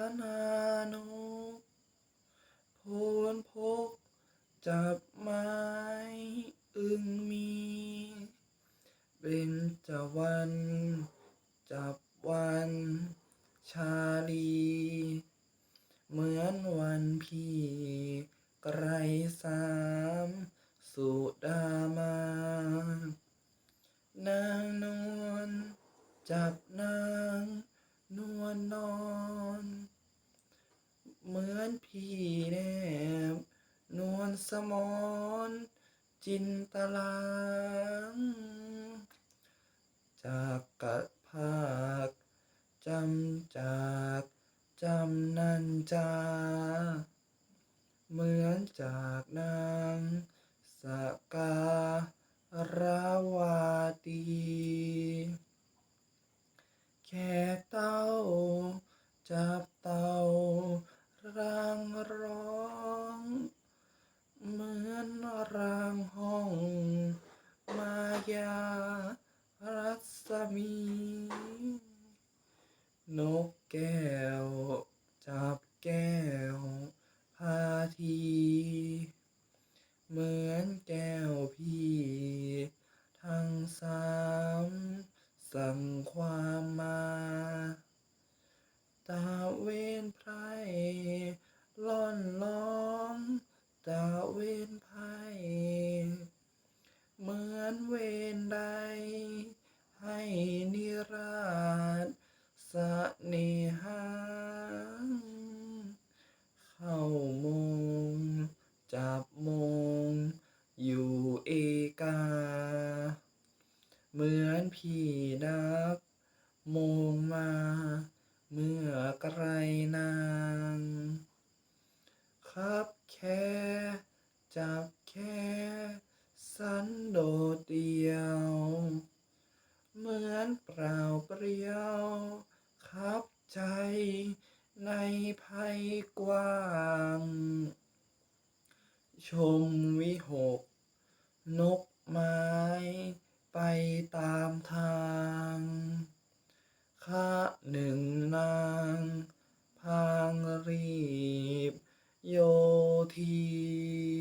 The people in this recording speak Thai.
ขนานกโพนพก จับไม้อึงมีเป็นจวัน จับวัน ชาลี เหมือนวันพี่ไกรสาม สุดามา นางนวลจับนาง นวลนอน เหมือนพี่แนบนวลสมอนจินตลางจากกัดภาคจำจากจำนันจา เหมือนจากนางสการาวาตีแขกเต้าจับเต้า รังร้อง เหมือนรางห้อง มา ยารัศมี นกแก้ว จับแก้ว พาที เหมือนแก้วพี่ ทั้งสามสั่งความมา ตาเวนไพรล่อนล้อม ตาเวนไพรเหมือนเวนใด ให้นิราชเส น่หาเข้ามง จับมง อยู่เอกา เหมือนพี่นับมงมา เมื่อไกรนาง ครับแค่ จับแค่ สันโดษเดียว เหมือนเปล่าเปลี่ยว ใจในภัยกว้าง ชมวิหก นกไม้ ไปตามทางข้าหนึ่งนาง พางรีบ โยที